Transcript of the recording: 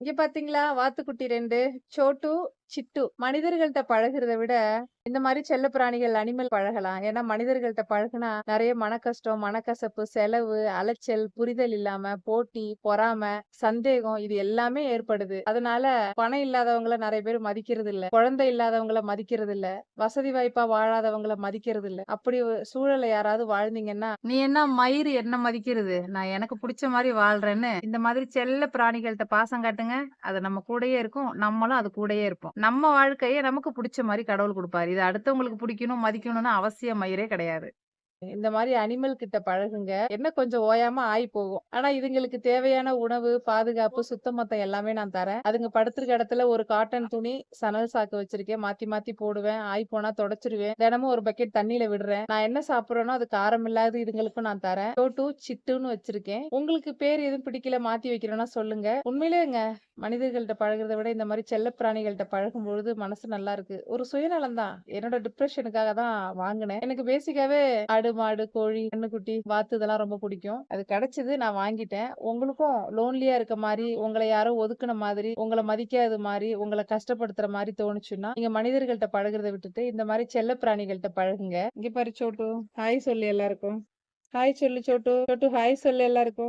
இங்க பாத்தீங்களா? வாத்துக்குட்டி ரெண்டு சோட்டு, சிட்டு. மனிதர்கள்ட்ட பழகுறத விட, இந்த மாதிரி செல்ல பிராணிகள் அனிமல் பழகலாம். ஏன்னா மனிதர்கள்ட்ட பழகுனா நெறைய மனக்கஷ்டம், மனக்கசப்பு, செலவு, அலைச்சல், புரிதல் இல்லாம, போட்டி, பொறாம, சந்தேகம் இது எல்லாமே ஏற்படுது. அதனால பணம் இல்லாதவங்கள நிறைய பேர் மதிக்கிறதில்ல. குழந்தை இல்லாதவங்கள மதிக்கிறது இல்ல வசதி வாய்ப்பா வாழாதவங்கள மதிக்கிறதில்ல. அப்படி ஒரு யாராவது வாழ்ந்தீங்கன்னா, "நீ என்ன மயிறு என்ன மதிக்கிறது? நான் எனக்கு புடிச்ச மாதிரி வாழ்றேன்னு" இந்த மாதிரி செல்ல பிராணிகள்ட்ட பாசம் காட்டுங்க. அது நம்ம கூடயே இருக்கும். நம்மளும் அது கூடயே இருப்போம். நம்ம வாழ்க்கையை நமக்கு பிடிச்ச மாதிரி கடவுள் குடுப்பாரு. இது அடுத்தவங்களுக்கு பிடிக்கணும் மதிக்கணும்னு அவசியம் மயிரே கிடையாது. இந்த மாதிரி அனிமல் கிட்ட பழகுங்க. என்ன கொஞ்சம் ஓயாம ஆயி போகும். ஆனா இதுங்களுக்கு தேவையான உணவு, பாதுகாப்பு, சுத்தமத்தம் எல்லாமே நான் தரேன். அதுங்க படுத்திருக்க இடத்துல ஒரு காட்டன் துணி, சணல் சாக்கு வச்சிருக்கேன். மாத்தி மாத்தி போடுவேன். ஆய் போனா தொடச்சிருவேன். தினமும் ஒரு பக்கெட் தண்ணியில விடுறேன். நான் என்ன சாப்பிடுறேனோ அது காரம் இல்லாத இதுங்களுக்கும் நான் தரேன். டோட்டு சிட்டுன்னு வச்சிருக்கேன். உங்களுக்கு பேர் எதுவும் பிடிக்கல மாத்தி வைக்கிறேன்னா சொல்லுங்க. உண்மையிலேங்க மனிதர்கள்ட்ட பழகுறத விட இந்த மாரி செல்லப்பிராணிகள்ட்ட பழகும்பொழுது மனசு நல்லா இருக்கு. ஒரு சுயநலம் தான். என்னோட டிப்ரெஷனுக்காக தான் வாங்கினேன் எனக்கு பேசிக்காவே ஆடு, மாடு, கோழி, கண்ணுக்குட்டி வாத்து இதெல்லாம் ரொம்ப பிடிக்கும். அது கிடைச்சது நான் வாங்கிட்டேன். உங்களுக்கும் லோன்லியா இருக்க மாதிரி உங்களை யாரோ ஒதுக்குன மாதிரி, உங்களை மதிக்காத மாதிரி உங்களை கஷ்டப்படுத்துற மாதிரி தோணுச்சுன்னா, நீங்க மனிதர்கள்ட்ட பழகிறத விட்டுட்டு இந்த மாதிரி செல்லப்பிராணிகள்கிட்ட பழகுங்க. இங்க பாரு சோட்டு. ஹாய் சொல்லு எல்லாருக்கும். ஹாய் சொல்லு சோட்டு. சோட்டு ஹாய் சொல்லு எல்லாருக்கும்.